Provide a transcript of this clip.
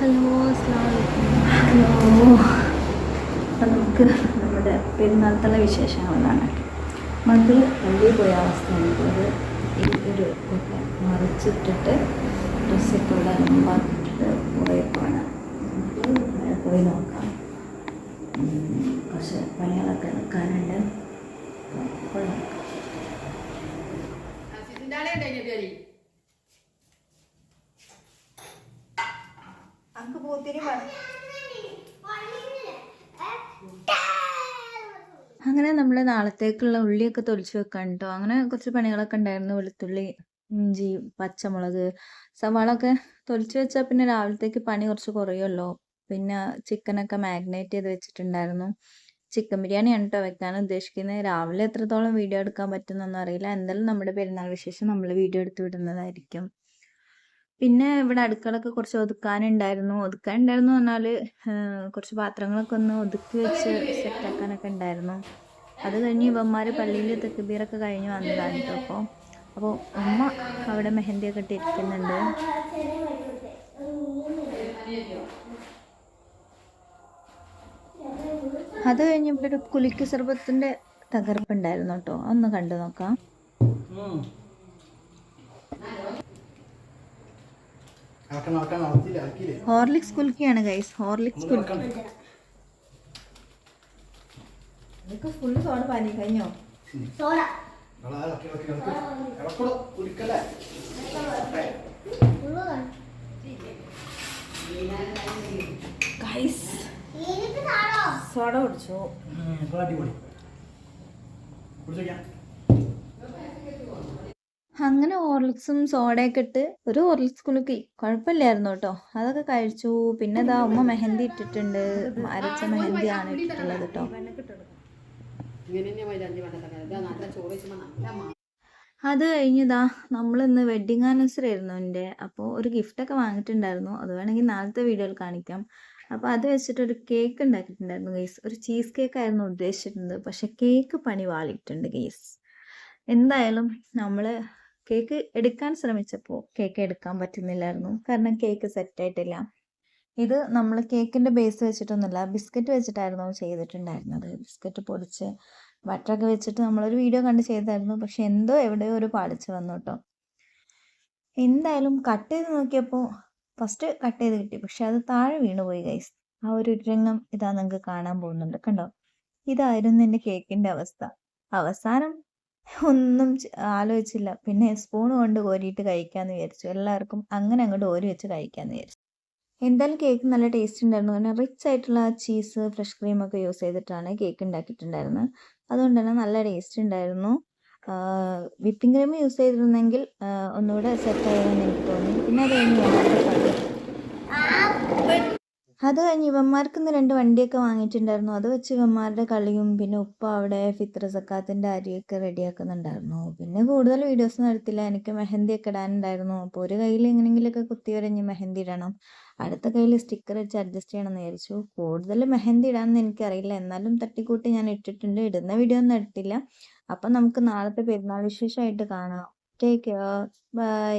Hello hello. നമുക്ക് നമ്മുടെ പെരുന്നാളത്തുള്ള വിശേഷങ്ങളാണ് മക്കൾ വണ്ടി പോയ അവസ്ഥയാണ് ഈ ഒരു ഒക്കെ മറിച്ചിട്ടിട്ട് ഡ്രസ്സൊക്കെ ഉള്ള അലമ്പാക്കിയിട്ട് പോയപ്പോഴാണ്. നമുക്ക് പോയി നോക്കാം. കുറച്ച് പണികളൊക്കെ എടുക്കാനുണ്ട്. പോയി നോക്കാം. അങ്ക് പോത്തിരി അങ്ങനെ നമ്മൾ നാളത്തേക്കുള്ള ഉള്ളിയൊക്കെ തൊലിച്ച് വെക്കാൻ കേട്ടോ അങ്ങനെ കുറച്ച് പണികളൊക്കെ ഉണ്ടായിരുന്നു. വെളുത്തുള്ളി ഇഞ്ചി പച്ചമുളക് സവാളൊക്കെ തൊലിച്ച് വെച്ചാൽ പിന്നെ രാവിലത്തേക്ക് പണി കുറച്ച് കുറയുമല്ലോ പിന്നെ ചിക്കനൊക്കെ മാഗ്നേറ്റ് ചെയ്ത് വെച്ചിട്ടുണ്ടായിരുന്നു. ചിക്കൻ ബിരിയാണിയാണ് കേട്ടോ വെക്കാൻ ഉദ്ദേശിക്കുന്നത് രാവിലെ എത്രത്തോളം വീഡിയോ എടുക്കാൻ പറ്റുന്നൊന്നും അറിയില്ല. എന്തായാലും നമ്മുടെ പെരുന്നാൾ വിശേഷം നമ്മൾ വീഡിയോ എടുത്ത് വിടുന്നതായിരിക്കും. പിന്നെ ഇവിടെ അടുക്കളൊക്കെ കുറച്ച് ഒതുക്കാനുണ്ടായിരുന്നു. ഒതുക്കാനുണ്ടായിരുന്നു പറഞ്ഞാൽ കുറച്ച് പാത്രങ്ങളൊക്കെ ഒന്ന് ഒതുക്കി വെച്ച് സെറ്റാക്കാനൊക്കെ ഉണ്ടായിരുന്നു. അത് കഴിഞ്ഞ് ഇവന്മാർ പള്ളിയിൽ തെക്കുബീറൊക്കെ കഴിഞ്ഞ് വന്നതാണ് കേട്ടോ അപ്പോൾ അപ്പോൾ അമ്മ അവിടെ മെഹന്തിയൊക്കെ ഇട്ടിരിക്കുന്നുണ്ട് അത് കഴിഞ്ഞ് ഇവിടെ ഒരു കുലിക്ക് സർബത്തിന്റെ തകർപ്പുണ്ടായിരുന്നു കേട്ടോ ഒന്ന് കണ്ടു നോക്കാം. ഹോർലിക്സ് കുലുക്കിയാണ് ഗൈസ് ഹോർലിക്സ് കുലുക്കി. ഫുള്ള് സോഡ പാനി കഴിഞ്ഞോ? Guys soda. കുടിച്ചു. അടിപൊളി. കുടിച്ചോക്കാം അങ്ങനെ ഹോർലിക്സും സോഡയൊക്കെ ഇട്ട് ഒരു ഹോർലിക്സ് കുലുക്കി. കുഴപ്പമില്ലായിരുന്നു കേട്ടോ. അതൊക്കെ കഴിച്ചു. പിന്നെ ഇതാ ഉമ്മ മെഹന്തി ഇട്ടിട്ടുണ്ട്. അരച്ച മെഹന്തിയാണ് ഇട്ടിട്ടുള്ളത് കേട്ടോ. അത് കഴിഞ്ഞതാ നമ്മളിന്ന് വെഡിങ് ആനിവേഴ്സറി ആയിരുന്നു എന്റെ അപ്പോൾ ഒരു ഗിഫ്റ്റൊക്കെ വാങ്ങിയിട്ടുണ്ടായിരുന്നു. അത് വേണമെങ്കിൽ നാളത്തെ വീഡിയോയിൽ കാണിക്കാം. അപ്പോൾ അത് വെച്ചിട്ട് ഒരു കേക്ക് ഉണ്ടാക്കിയിട്ടുണ്ടായിരുന്നു ഗെയ്സ് ഒരു ചീസ് കേക്ക് ആയിരുന്നു ഉദ്ദേശിച്ചിരുന്നത്. പക്ഷെ കേക്ക് പണി വാളിയിട്ടുണ്ട് ഗെയ്സ് എന്തായാലും നമ്മൾ കേക്ക് എടുക്കാൻ ശ്രമിച്ചപ്പോൾ കേക്ക് എടുക്കാൻ പറ്റുന്നില്ലായിരുന്നു. കാരണം കേക്ക് സെറ്റായിട്ടില്ല ഇത് നമ്മൾ കേക്കിന്റെ ബേസ് വെച്ചിട്ടൊന്നുമല്ല ബിസ്ക്കറ്റ് വെച്ചിട്ടായിരുന്നു ചെയ്തിട്ടുണ്ടായിരുന്നത്. ബിസ്ക്കറ്റ് പൊടിച്ച് ബട്ടറൊക്കെ വെച്ചിട്ട് നമ്മളൊരു വീഡിയോ കണ്ട് ചെയ്തായിരുന്നു. പക്ഷെ എന്തോ എവിടെയോ ഒരു പാളിച്ച് വന്നു കേട്ടോ. എന്തായാലും കട്ട് ചെയ്ത് നോക്കിയപ്പോൾ ഫസ്റ്റ് കട്ട് ചെയ്ത് കിട്ടി. പക്ഷെ അത് താഴെ വീണുപോയി ഗൈസ് ആ ഒരു രംഗം ഇതാ നിങ്ങൾക്ക് കാണാൻ പോകുന്നുണ്ട്. കണ്ടോ? ഇതായിരുന്നു എന്റെ കേക്കിന്റെ അവസ്ഥ. അവസാനം ഒന്നും ആലോചിച്ചില്ല. പിന്നെ സ്പൂൺ കൊണ്ട് കോരിയിട്ട് കഴിക്കാമെന്ന് വിചാരിച്ചു. എല്ലാവർക്കും അങ്ങനെ അങ്ങോട്ട് ഓരി വെച്ച് കഴിക്കാമെന്ന് വിചാരിച്ചു. എന്തായാലും കേക്ക് നല്ല ടേസ്റ്റ് ഉണ്ടായിരുന്നു കാരണം റിച്ച് ആയിട്ടുള്ള ചീസ് ഫ്രഷ് ക്രീം ഒക്കെ യൂസ് ചെയ്തിട്ടാണ് കേക്ക് ഉണ്ടാക്കിയിട്ടുണ്ടായിരുന്നത് അതുകൊണ്ട് തന്നെ നല്ല ടേസ്റ്റ് ഉണ്ടായിരുന്നു വിപ്പിംഗ് ക്രീം യൂസ് ചെയ്തിരുന്നെങ്കിൽ ഒന്നുകൂടെ സെറ്റ് ആയതെന്ന് എനിക്ക് തോന്നി. പിന്നെ അത് കഴിഞ്ഞ് അത് കഴിഞ്ഞ് ഇവന്മാർക്ക് ഇന്ന് രണ്ട് വണ്ടിയൊക്കെ വാങ്ങിയിട്ടുണ്ടായിരുന്നു. അത് വെച്ച് ഇവന്മാരുടെ കളിയും പിന്നെ ഉപ്പ അവിടെ ഫിത്ര സക്കാത്തിന്റെ അരിയൊക്കെ റെഡിയാക്കുന്നുണ്ടായിരുന്നു. പിന്നെ കൂടുതൽ വീഡിയോസ് നടത്തില്ല എനിക്ക് മെഹന്തി ഒക്കെ ഇടാനുണ്ടായിരുന്നു. അപ്പോൾ ഒരു കയ്യിൽ എങ്ങനെയെങ്കിലുമൊക്കെ കുത്തി വരഞ്ഞ് മെഹന്തി ഇടണം. അടുത്ത കയ്യിൽ സ്റ്റിക്കർ വെച്ച് അഡ്ജസ്റ്റ് ചെയ്യണമെന്ന് വിചാരിച്ചു. കൂടുതൽ മെഹന്തി ഇടാമെന്ന് എനിക്കറിയില്ല. എന്നാലും തട്ടിക്കൂട്ടി ഞാൻ ഇട്ടിട്ടുണ്ട്. ഇടുന്ന വീഡിയോ ഒന്നും എടുത്തില്ല. അപ്പം നമുക്ക് നാളത്തെ പെരുന്നാൾ വിശേഷമായിട്ട് കാണാം. Take care bye